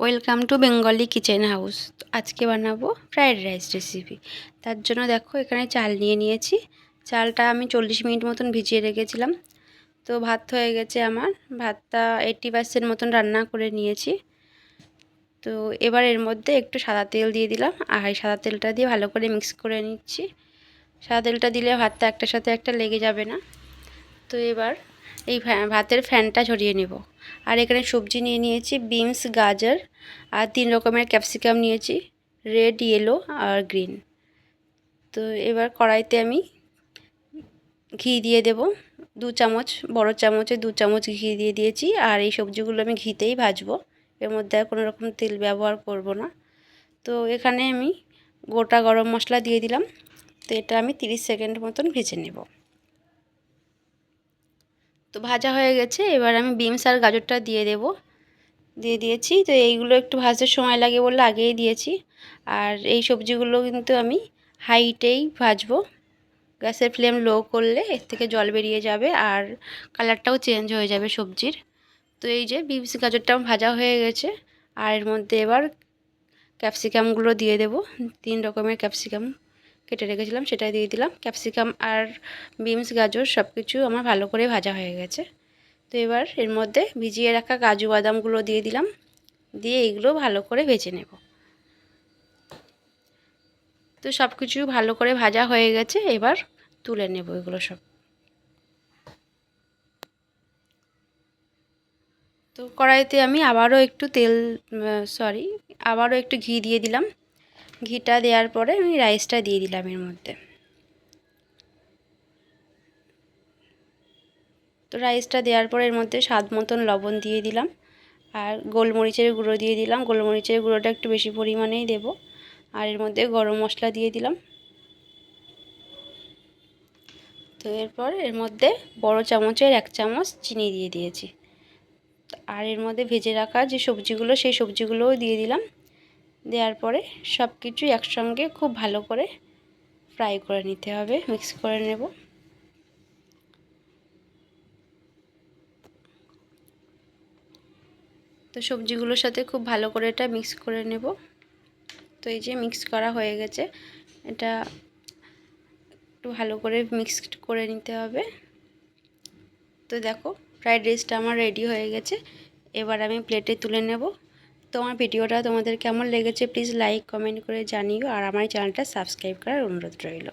Welcome to Bengali kitchen house আজকে বানাবো fried rice recipe তার জন্য দেখো, এখানে চাল নিয়ে নিয়েছি। চালটা আমি চল্লিশ মিনিট মতন ভিজিয়ে রেখেছিলাম। তো ভাত হয়ে গেছে আমার। ভাতটা এইটটি পার্সেন্ট মতন রান্না করে নিয়েছি। তো এবার এর মধ্যে একটু সাদা তেল দিয়ে দিলাম। আর সাদা তেলটা দিয়ে ভালো করে মিক্স করে নিচ্ছি। সাদা তেলটা দিলে ভাতটা একটার সাথে একটা লেগে যাবে না। তো এবার এই ভাতের ফ্যানটা ঝরিয়ে নেব। আর এখানে সবজি নিয়ে নিয়েছি, বিনস, গাজর, আর তিন রকমের ক্যাপসিকাম নিয়েছি, রেড ইয়েলো আর গ্রিন। তো এবার কড়াইতে আমি ঘি দিয়ে দেব। দু চামচ, বড় চামচে দু চামচ ঘি দিয়ে দিয়েছি, আর এই সবজিগুলো আমি ঘিতেই ভাজবো। এর মধ্যে আর কোনো রকম তেল ব্যবহার করব না। তো এখানে আমি গোটা গরম মশলা দিয়ে দিলাম। তো এটা আমি 30 সেকেন্ড মতন ভেজে নেব। তো ভাজা হয়ে গেছে, এবার আমি বিমস আর গাজরটা দিয়ে দেব। দিয়ে দিয়েছি, তো এইগুলো একটু ভাজতে সময় লাগে বলে আগেই দিয়েছি। আর এই সবজিগুলো কিন্তু আমি হাইটেই ভাজবো। গ্যাসের ফ্লেম লো করলে এর থেকে জল বেরিয়ে যাবে আর কালারটাও চেঞ্জ হয়ে যাবে সবজির। তো এই যে বিমস গাজরটা ভাজা হয়ে গেছে, আর এর মধ্যে এবার ক্যাপসিকামগুলো দিয়ে দেব। তিন রকমের ক্যাপসিকাম। কেটে রেখেছিলাম, সেটাই দিয়ে দিলাম। ক্যাপসিকাম আর বিনস, গাজর সব কিছু আমার ভালো করে ভাজা হয়ে গেছে। তো এবার এর মধ্যে ভিজিয়ে রাখা কাজু বাদামগুলো দিয়ে দিলাম। দিয়ে এইগুলো ভালো করে ভেজে নেব। তো সব কিছু ভালো করে ভাজা হয়ে গেছে, এবার তুলে নেব এগুলো সব। তো কড়াইতে আমি আবারও একটু তেল সরি আবারও একটু ঘি দিয়ে দিলাম। ঘিটা দেওয়ার পরে আমি রাইসটা দিয়ে দিলাম এর মধ্যে। তো রাইসটা দেওয়ার পরে এর মধ্যে স্বাদ মতন লবণ দিয়ে দিলাম আর গোলমরিচের গুঁড়ো দিয়ে দিলাম। গোলমরিচের গুঁড়োটা একটু বেশি পরিমাণেই দেব। আর এর মধ্যে গরম মশলা দিয়ে দিলাম। তো এরপর এর মধ্যে বড় চামচের এক চামচ চিনি দিয়ে দিয়েছি। আর এর মধ্যে ভেজে রাখা যে সবজিগুলো, সেই সবজিগুলোও দিয়ে দিলাম। দেওয়ার পরে সব কিছু একসঙ্গে খুব ভালো করে ফ্রাই করে নিতে হবে, মিক্স করে নেব। তো সবজিগুলোর সাথে খুব ভালো করে এটা মিক্স করে নেব। তো এই যে মিক্স করা হয়ে গেছে, এটা একটু ভালো করে মিক্সড করে নিতে হবে। তো দেখো, ফ্রাইড রাইসটা আমার রেডি হয়ে গেছে, এবার আমি প্লেটে তুলে নেব। তো আমার ভিডিওটা তোমাদের কেমন লেগেছে প্লিজ লাইক কমেন্ট করে জানিও। আর আমার চ্যানেলটা সাবস্ক্রাইব করার অনুরোধ রইল।